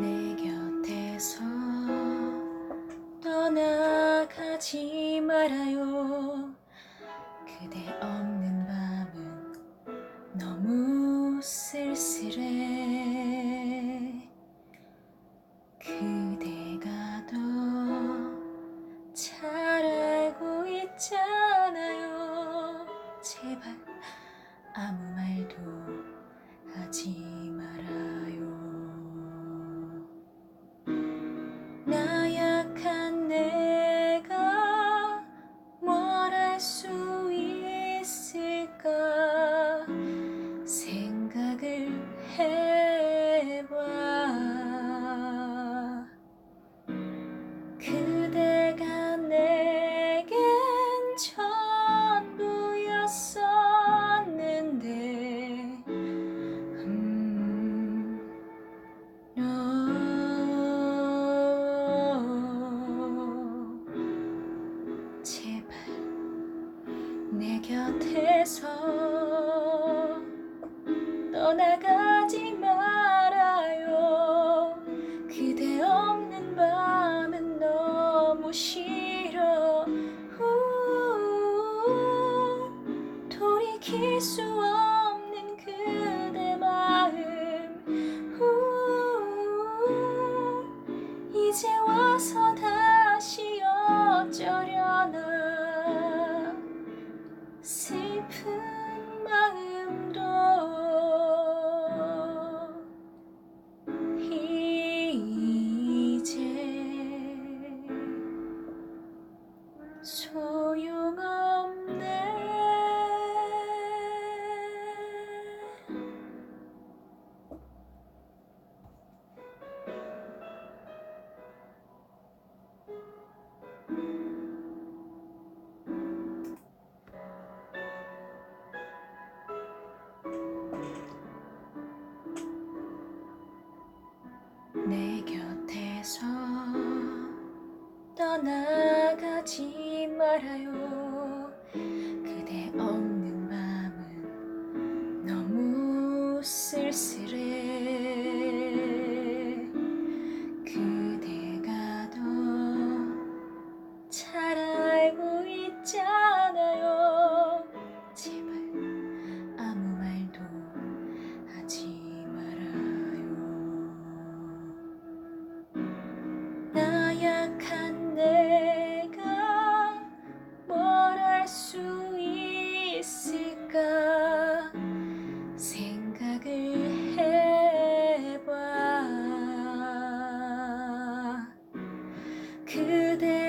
내 곁에서 떠나가지 말아요. 쓸쓸해. 그대가 더 잘 알고 있잖아요. 제발 아무 말도 하지 곁에서 떠나가지 말아요. 그대 없는 밤은 너무 싫어. 우, 돌이킬 수 없는 그대 마음. 우, 이제 와서 다시 어쩌려나 소용없네. 내 곁에서 떠나가지 말아요. 그대 없는 밤은 너무 쓸쓸해. 그대가 더 잘 알고 있잖아요. 제발 아무 말도 하지 말아요. 나 약한 내 그대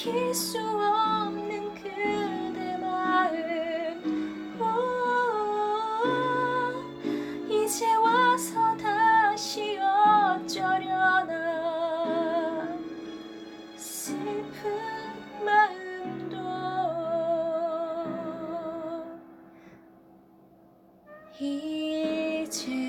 돌이킬 수 없는 그대 마음. 우, 이제 와서 다시 어쩌려나. 슬픈 마음도 이제